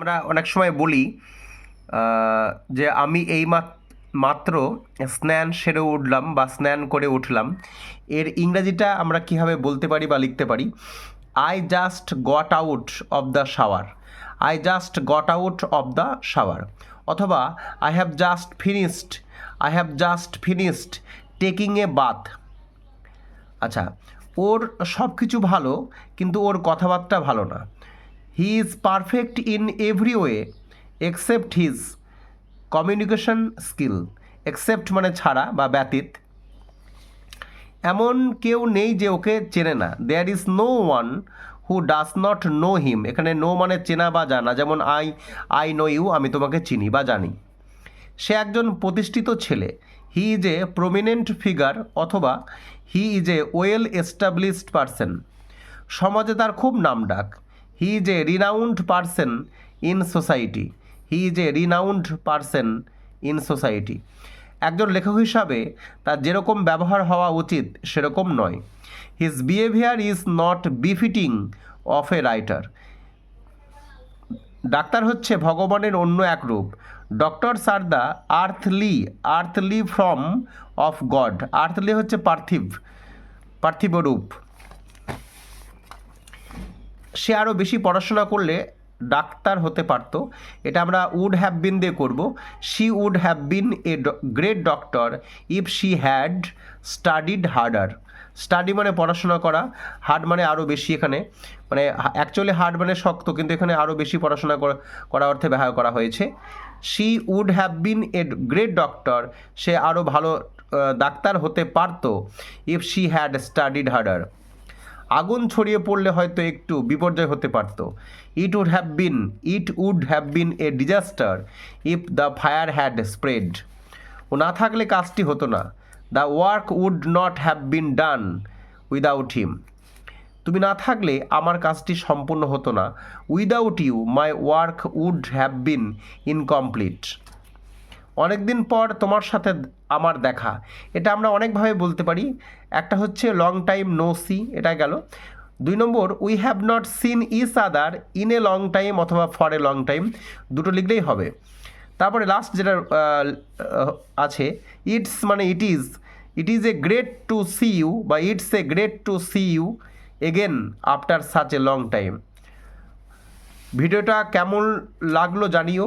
আমরা অনেক সময় বলি যে আমি এই মাত- মাত্র স্নান সেরে উঠলাম বা স্নান করে উঠলাম। এর ইংরাজিটা আমরা কীভাবে বলতে পারি বা লিখতে পারি? I just got out of the shower I just got out of the shower অথবা I have just finished I have just finished taking a bath আচ্ছা ওর সব কিছু ভালো, কিন্তু ওর কথাবার্তা ভালো না। He is perfect in every way except his communication skill except মানে ছাড়া বা ব্যতীত। এমন কেউ নেই যে ওকে চেনে না। There is no one who does not know him এখানে নো মানে চেনা বা জানা। যেমন আই আই নো ইউ আমি তোমাকে চিনি বা জানি। সে একজন প্রতিষ্ঠিত ছেলে। He is a prominent figure অথবা he is a well established person সমাজে তার খুব নামডাক he is a renowned person in society he is a renowned person in society একজন লেখক হিসাবে তার যেরকম ব্যবহার হওয়া উচিত সেরকম নয়। His behaviour is not befitting of a writer doctor হচ্ছে ভগবানের অন্য এক রূপ। Doctor are the earthly earthly form of God. Earthly হচ্ছে পার্থিব পার্থিব রূপ। সে আরও বেশি পড়াশোনা করলে ডাক্তার হতে পারতো। এটা আমরা উড হ্যাভ বিন দিয়ে করব। She would have been a great doctor if she had studied harder study মানে পড়াশোনা করা হার্ড মানে আরও বেশি এখানে। মানে অ্যাকচুয়ালি হার্ড মানে শক্ত, কিন্তু এখানে আরও বেশি পড়াশোনা করা- অর্থে ব্যবহার করা হয়েছে। She would have been a great doctor সে আরও ভালো ডাক্তার হতে পারতো if she had studied harder আগুন ছড়িয়ে পড়লে হয়তো একটু বিপর্যয় হতে পারত। It would have been it would have been a disaster if the fire had spread ও না থাকলে কাজটি হতো না। The work would not have been done without him তুমি না থাকলে আমার কাজটি সম্পূর্ণ হতো না। Without you my work would have been incomplete অনেকদিন পর তোমার সাথে আমার দেখা। এটা আমরা অনেকভাবে বলতে পারি। একটা হচ্ছে লং টাইম নো সি এটা গেল। দুই নম্বর we have not seen each other in a long time অথবা ফর এ লং টাইম দুটো লিখলেই হবে। তারপরে লাস্ট যেটা আছে ইটস মানে it is it is a great to see you বা it's a great to see you again after such a long time ভিডিওটা কেমন লাগল জানিও।